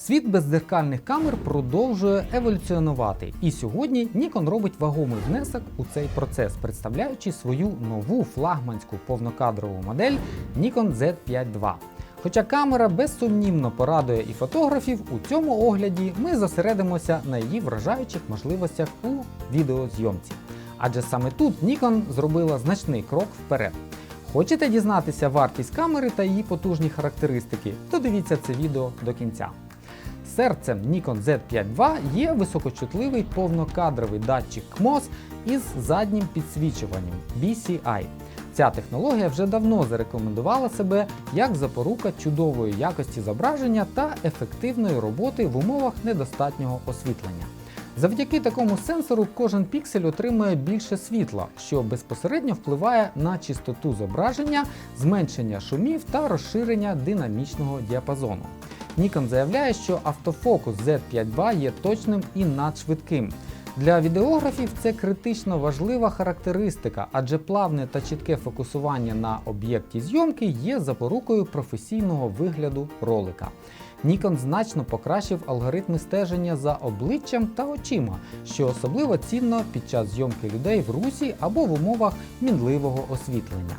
Світ бездзеркальних камер продовжує еволюціонувати, і сьогодні Nikon робить вагомий внесок у цей процес, представляючи свою нову флагманську повнокадрову модель Nikon Z5 II. Хоча камера безсумнівно порадує і фотографів, у цьому огляді ми зосередимося на її вражаючих можливостях у відеозйомці. Адже саме тут Nikon зробила значний крок вперед. Хочете дізнатися вартість камери та її потужні характеристики, то дивіться це відео до кінця. Серцем Nikon Z5 II є високочутливий повнокадровий датчик CMOS із заднім підсвічуванням BCI. Ця технологія вже давно зарекомендувала себе як запорука чудової якості зображення та ефективної роботи в умовах недостатнього освітлення. Завдяки такому сенсору кожен піксель отримує більше світла, що безпосередньо впливає на чистоту зображення, зменшення шумів та розширення динамічного діапазону. Nikon заявляє, що автофокус Z5 є точним і надшвидким. Для відеографів це критично важлива характеристика, адже плавне та чітке фокусування на об'єкті зйомки є запорукою професійного вигляду ролика. Nikon значно покращив алгоритми стеження за обличчям та очима, що особливо цінно під час зйомки людей в русі або в умовах мінливого освітлення.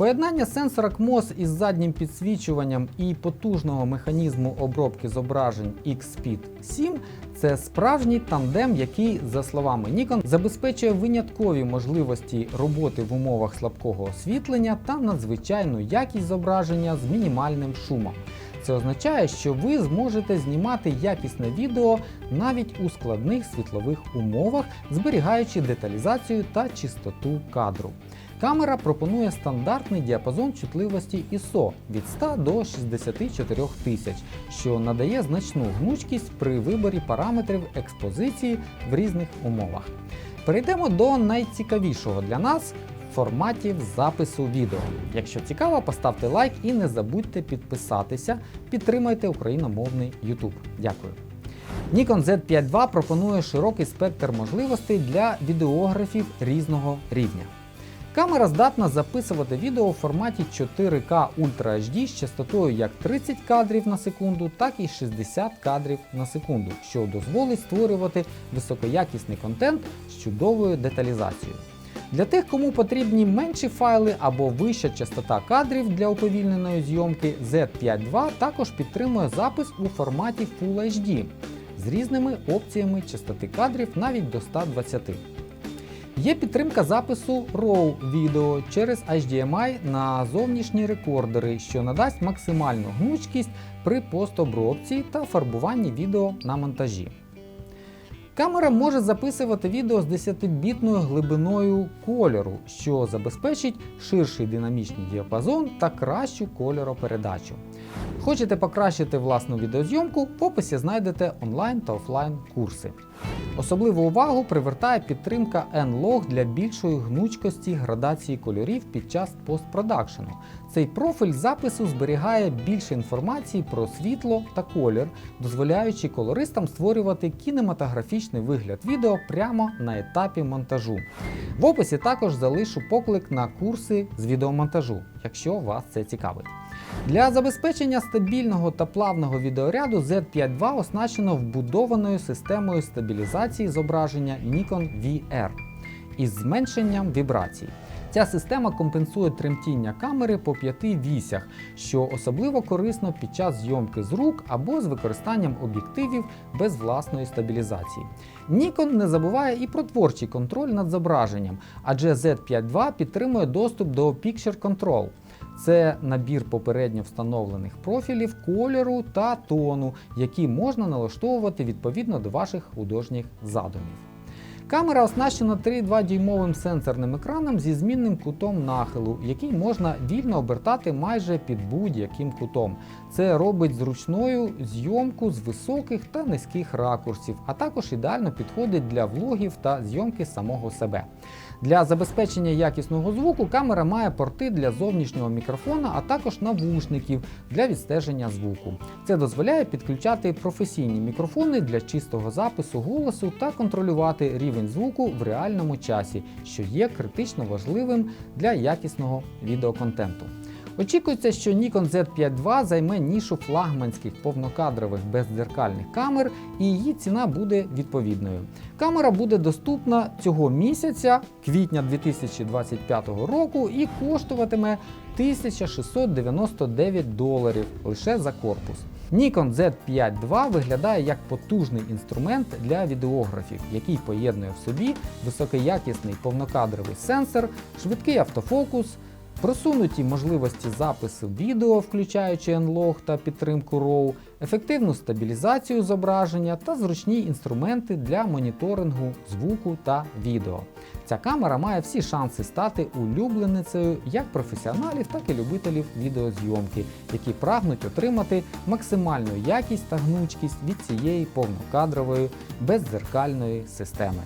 Поєднання сенсора CMOS із заднім підсвічуванням і потужного механізму обробки зображень X-Speed 7 це справжній тандем, який, за словами Nikon, забезпечує виняткові можливості роботи в умовах слабкого освітлення та надзвичайну якість зображення з мінімальним шумом. Це означає, що ви зможете знімати якісне відео навіть у складних світлових умовах, зберігаючи деталізацію та чистоту кадру. Камера пропонує стандартний діапазон чутливості ISO від 100 до 64 тисяч, що надає значну гнучкість при виборі параметрів експозиції в різних умовах. Перейдемо до найцікавішого для нас форматів запису відео. Якщо цікаво, поставте лайк і не забудьте підписатися, підтримайте україномовний YouTube. Дякую. Nikon Z5 II пропонує широкий спектр можливостей для відеографів різного рівня. Камера здатна записувати відео у форматі 4К Ultra HD з частотою як 30 кадрів на секунду, так і 60 кадрів на секунду, що дозволить створювати високоякісний контент з чудовою деталізацією. Для тих, кому потрібні менші файли або вища частота кадрів для уповільненої зйомки, Z5 II також підтримує запис у форматі Full HD з різними опціями частоти кадрів навіть до 120. Є підтримка запису RAW відео через HDMI на зовнішні рекордери, що надасть максимальну гнучкість при постобробці та фарбуванні відео на монтажі. Камера може записувати відео з 10-бітною глибиною кольору, що забезпечить ширший динамічний діапазон та кращу кольоропередачу. Хочете покращити власну відеозйомку, в описі знайдете онлайн та офлайн курси. Особливу увагу привертає підтримка N-Log для більшої гнучкості градації кольорів під час постпродакшену. Цей профіль запису зберігає більше інформації про світло та колір, дозволяючи колористам створювати кінематографічний вигляд відео прямо на етапі монтажу. В описі також залишу поклик на курси з відеомонтажу, якщо вас це цікавить. Для забезпечення стабільного та плавного відеоряду Z5 II оснащено вбудованою системою стабілізації зображення Nikon VR із зменшенням вібрацій. Ця система компенсує тремтіння камери по п'яти вісях, що особливо корисно під час зйомки з рук або з використанням об'єктивів без власної стабілізації. Nikon не забуває і про творчий контроль над зображенням, адже Z5 II підтримує доступ до Picture Control. Це набір попередньо встановлених профілів, кольору та тону, які можна налаштовувати відповідно до ваших художніх задумів. Камера оснащена 3,2 дюймовим сенсорним екраном зі змінним кутом нахилу, який можна вільно обертати майже під будь-яким кутом. Це робить зручною зйомку з високих та низьких ракурсів, а також ідеально підходить для влогів та зйомки самого себе. Для забезпечення якісного звуку камера має порти для зовнішнього мікрофона, а також навушників для відстеження звуку. Це дозволяє підключати професійні мікрофони для чистого запису голосу та контролювати рівень звуку в реальному часі, що є критично важливим для якісного відеоконтенту. Очікується, що Nikon Z5 II займе нішу флагманських повнокадрових бездзеркальних камер, і її ціна буде відповідною. Камера буде доступна цього місяця, квітня 2025 року, і коштуватиме 1699 доларів лише за корпус. Nikon Z5 II виглядає як потужний інструмент для відеографів, який поєднує в собі високоякісний повнокадровий сенсор, швидкий автофокус, просунуті можливості запису відео, включаючи N-Log та підтримку RAW, ефективну стабілізацію зображення та зручні інструменти для моніторингу звуку та відео. Ця камера має всі шанси стати улюбленицею як професіоналів, так і любителів відеозйомки, які прагнуть отримати максимальну якість та гнучкість від цієї повнокадрової бездзеркальної системи.